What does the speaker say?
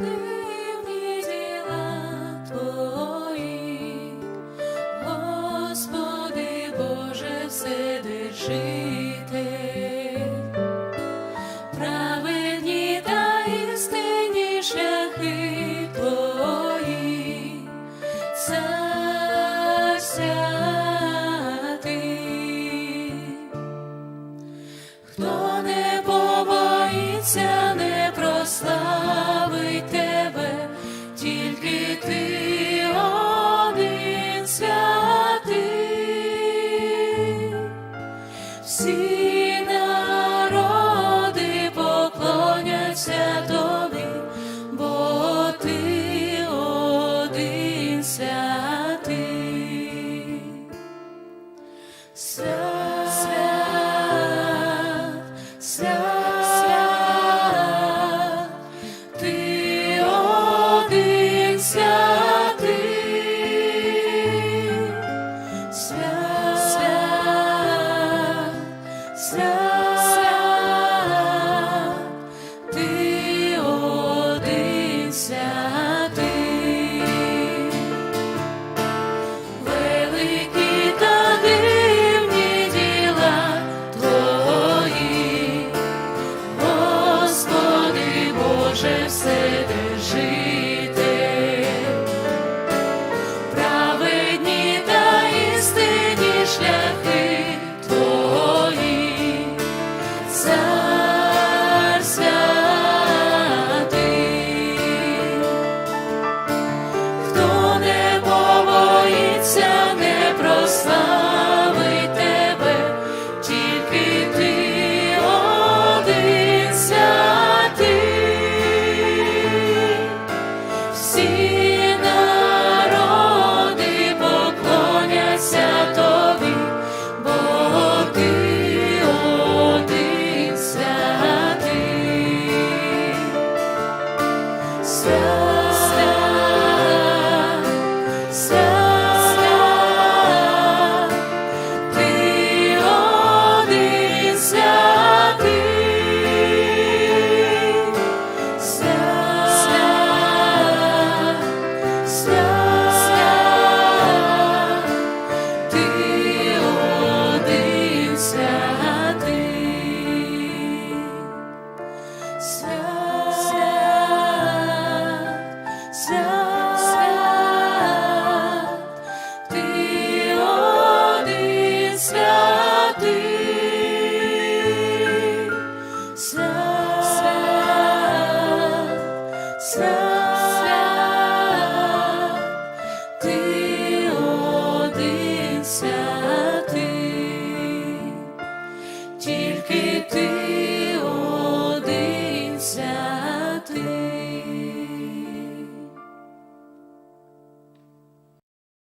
дивні діла Твої, Господи Боже Вседержитель. Праведні та істинні шляхи Твої, прославить тебе, тільки ти один святий. Всі народи поклоняться тобі, бо ти один.